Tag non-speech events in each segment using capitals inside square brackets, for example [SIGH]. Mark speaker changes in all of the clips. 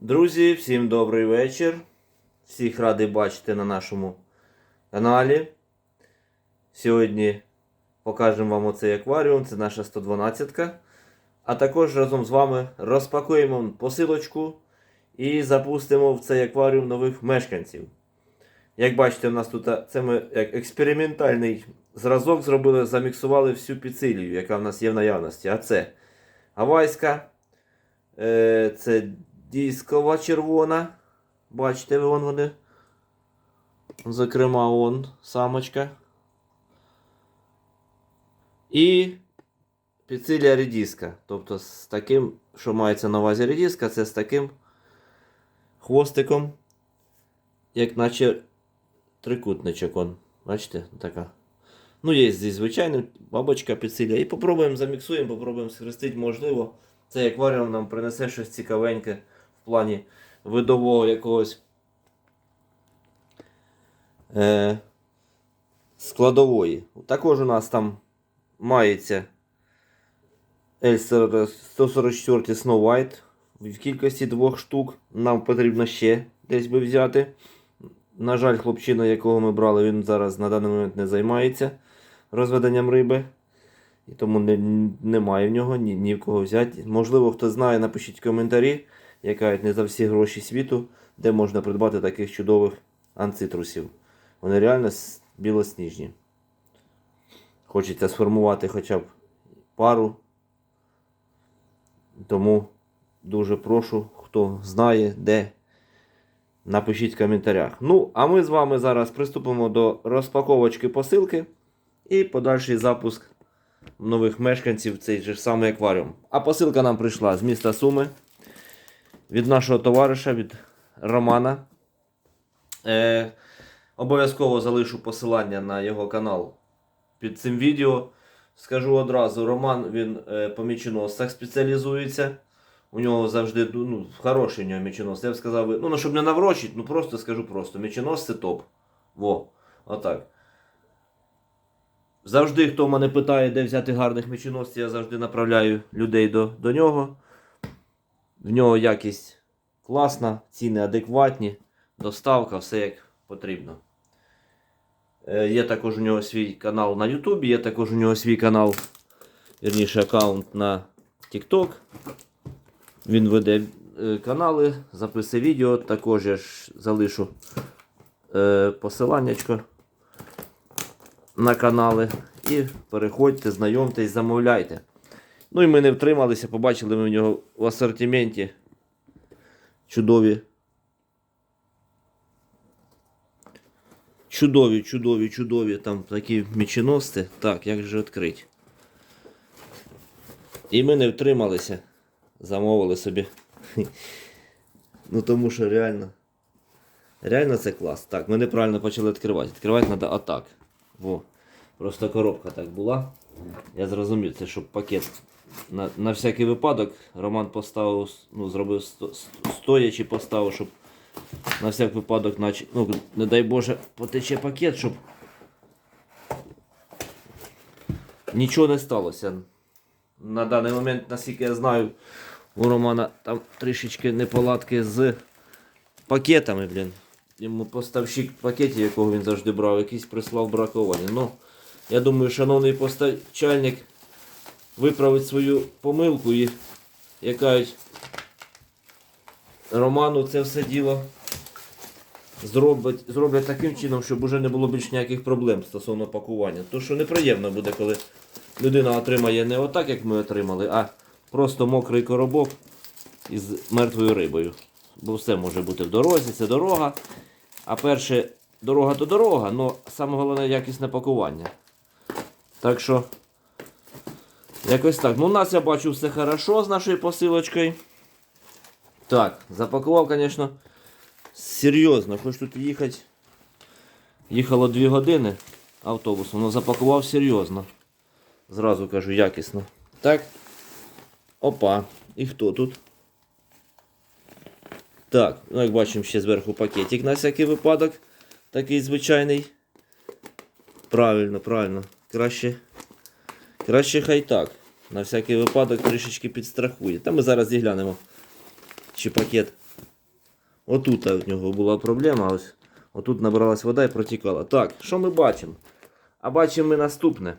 Speaker 1: Друзі, всім добрий вечір. Всіх радий бачити на нашому каналі. Сьогодні покажемо вам оцей акваріум, це наша 112-ка. А також разом з вами розпакуємо посилочку і запустимо в цей акваріум нових мешканців. Як бачите, у нас тут це ми як експериментальний зразок зробили, заміксували всю піцилію, яка в нас є в наявності. А це гавайська, е, це дискова червона. Бачите, ви вон вони. Зокрема, он самочка. І піцилія редіска. Тобто з таким, що мається на увазі редіска, це з таким хвостиком, як наче трикутничок. Он. Бачите? Така. Ну, є здесь звичайна бабочка піцилія. І попробуємо заміксуємо, попробуємо схрестити, можливо. Цей акваріум нам принесе щось цікавеньке плані видового якогось е, складової. Також у нас там мається L144 Snow White в кількості двох штук. Нам потрібно ще десь би взяти. На жаль, хлопчина, якого ми брали, він зараз на даний момент не займається розведенням риби. І тому не, немає в нього ні, ні в кого взяти. Можливо, хто знає, напишіть коментарі, яка не за всі гроші світу, де можна придбати таких чудових анцитрусів. Вони реально білосніжні. Хочеться сформувати хоча б пару. Тому дуже прошу, хто знає, де. Напишіть в коментарях. Ну, а ми з вами зараз приступимо до розпаковочки посилки і подальший запуск нових мешканців в цей же самий акваріум. А посилка нам прийшла з міста Суми від нашого товариша, від Романа. Е, обов'язково залишу посилання на його канал під цим відео. Скажу одразу, Роман він е, по мічоносцях спеціалізується. У нього завжди ну, хороший у нього мічонос. Я б сказав, ну, ну щоб не наврочить, ну просто скажу просто. Мічонос це топ. Во, отак. Завжди, хто мене питає, де взяти гарних мечоносців, я завжди направляю людей до, до нього. В нього якість класна, ціни адекватні, доставка, все як потрібно. Е, є також у нього свій канал на Ютубі, є також у нього свій канал, вірніше, аккаунт на TikTok. Він веде е, канали, записує відео, також я ж залишу е, посиланнячко на канали. І переходьте, знайомтесь, замовляйте. Ну і ми не втрималися, побачили ми в нього в асортименті чудові. Чудові, чудові, чудові там такі міченосці. Так, як же відкрити? І ми не втрималися. Замовили собі. [LAUGHS] Ну тому що реально. Реально це клас. Так, ми неправильно почали відкривати. Відкривати треба отак. Во. Просто коробка так була. Я зрозумів, це щоб пакет. На, на всякий випадок Роман поставив, ну, зробив сто, стоячи поставив, щоб на всяк випадок, наче, ну, не дай Боже, потече пакет, щоб нічого не сталося. На даний момент, наскільки я знаю, у Романа там трішечки неполадки з пакетами, блін. Йому поставщик пакетів, якого він завжди брав, якийсь прислав браковані. Ну, я думаю, шановний постачальник виправить свою помилку і як кажуть, Роману це все діло зроблять, зроблять таким чином, щоб уже не було більш ніяких проблем стосовно пакування. То що неприємно буде, коли людина отримає не отак, як ми отримали, а просто мокрий коробок із мертвою рибою. Бо все може бути в дорозі, це дорога. А перше, дорога то дорога, але саме головне якісне пакування. Так що, якось так. Ну, у нас я бачу все хорошо з нашою посилочкою. Так, запакував, звісно, серйозно. Хоч тут їхати. Їхало 2 години автобусом, але запакував серйозно. Зразу кажу, якісно. Так. Опа. І хто тут? Так, ну як бачимо, ще зверху пакетик на всякий випадок. Такий звичайний. Правильно, правильно. Краще. Краще хай так. На всякий випадок трішечки підстрахує. Та ми зараз зіглянемо, чи пакет Отут в нього була проблема. Ось. Отут набралась вода і протікала. Так, що ми бачимо? А бачимо ми наступне.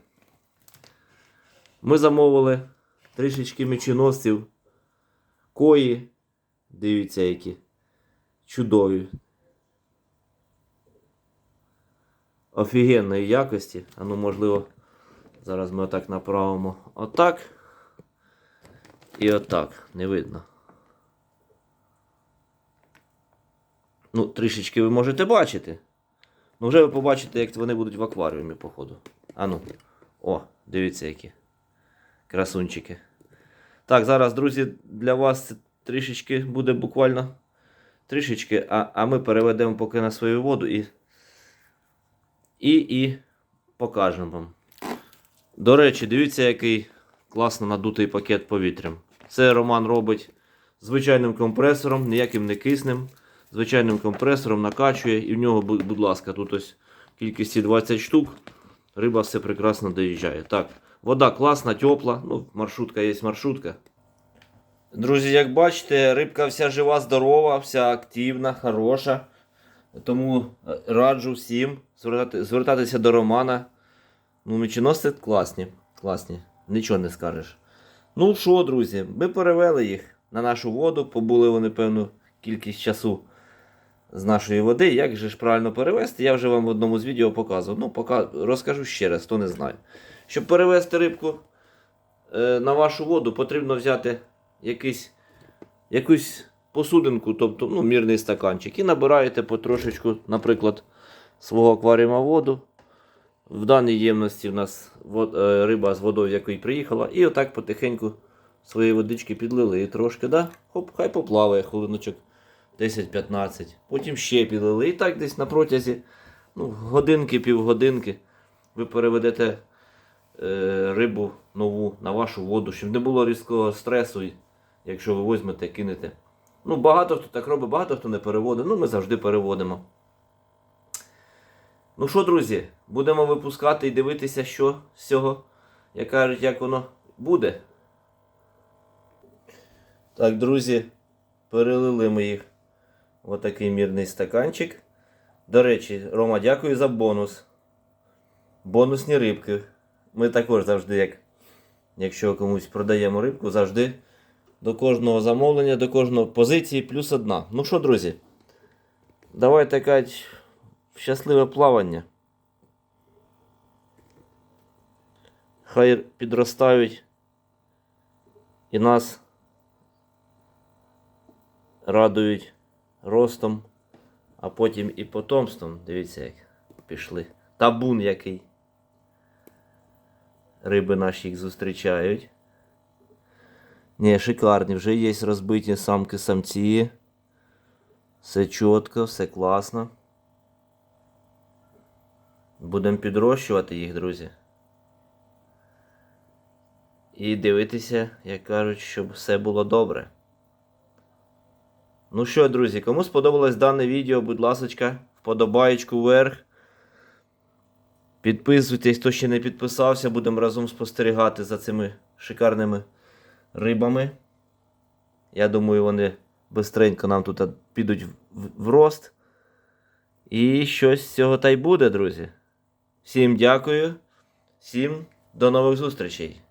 Speaker 1: Ми замовили трішечки мечоносців. Кої. Дивіться, які чудові. Офігенної якості. А ну, можливо, зараз ми отак направимо. Отак. І отак. Не видно. Ну, трішечки ви можете бачити. Ну, вже ви побачите, як вони будуть в акваріумі, походу. А ну. О, дивіться, які. Красунчики. Так, зараз, друзі, для вас це трішечки буде буквально трішечки, а, а ми переведемо поки на свою воду і, і, і покажемо вам. До речі, дивіться, який класно надутий пакет повітрям. Це Роман робить звичайним компресором, ніяким не киснем. Звичайним компресором накачує, і в нього, будь ласка, тут ось кількості 20 штук. Риба все прекрасно доїжджає. Так, вода класна, тепла. Ну, маршрутка є маршрутка. Друзі, як бачите, рибка вся жива, здорова, вся активна, хороша. Тому раджу всім звертатися до Романа. Ну, мечоносці класні. Класні. Нічого не скажеш. Ну що, друзі, ми перевели їх на нашу воду, побули вони певну кількість часу з нашої води. Як же ж правильно перевести, я вже вам в одному з відео показував. Ну, пока розкажу ще раз, хто не знає. Щоб перевести рибку е, на вашу воду, потрібно взяти якийсь, якусь посудинку, тобто ну, мірний стаканчик, і набираєте потрошечку, наприклад, свого акваріума воду. В даній ємності в нас е, риба з водою, якої приїхала, і отак потихеньку свої водички підлили і трошки, да? Хоп, хай поплаває хвилиночок 10-15. Потім ще підлили. І так десь на протязі ну, годинки, півгодинки ви переведете е, рибу нову на вашу воду, щоб не було різкого стресу, якщо ви візьмете, кинете. Ну, багато хто так робить, багато хто не переводить. Ну, ми завжди переводимо. Ну що, друзі, будемо випускати і дивитися, що з цього, як кажуть, як воно буде. Так, друзі, перелили ми їх в отакий мірний стаканчик. До речі, Рома, дякую за бонус. Бонусні рибки. Ми також завжди, як, якщо комусь продаємо рибку, завжди до кожного замовлення, до кожного позиції плюс одна. Ну що, друзі, давайте кать щасливе плавання. Хай підростають і нас радують ростом, а потім і потомством. Дивіться, як пішли. Табун який. Риби наші їх зустрічають. Ні, шикарні, вже є розбиті самки-самці. Все чітко, все класно. Будемо підрощувати їх, друзі. І дивитися, як кажуть, щоб все було добре. Ну що, друзі, кому сподобалось дане відео, будь ласка, вподобаєчку вверх. Підписуйтесь, хто ще не підписався, будемо разом спостерігати за цими шикарними рибами. Я думаю, вони бистренько нам тут підуть в, в рост. І щось з цього та й буде, друзі. Всім дякую, всім до нових зустрічей.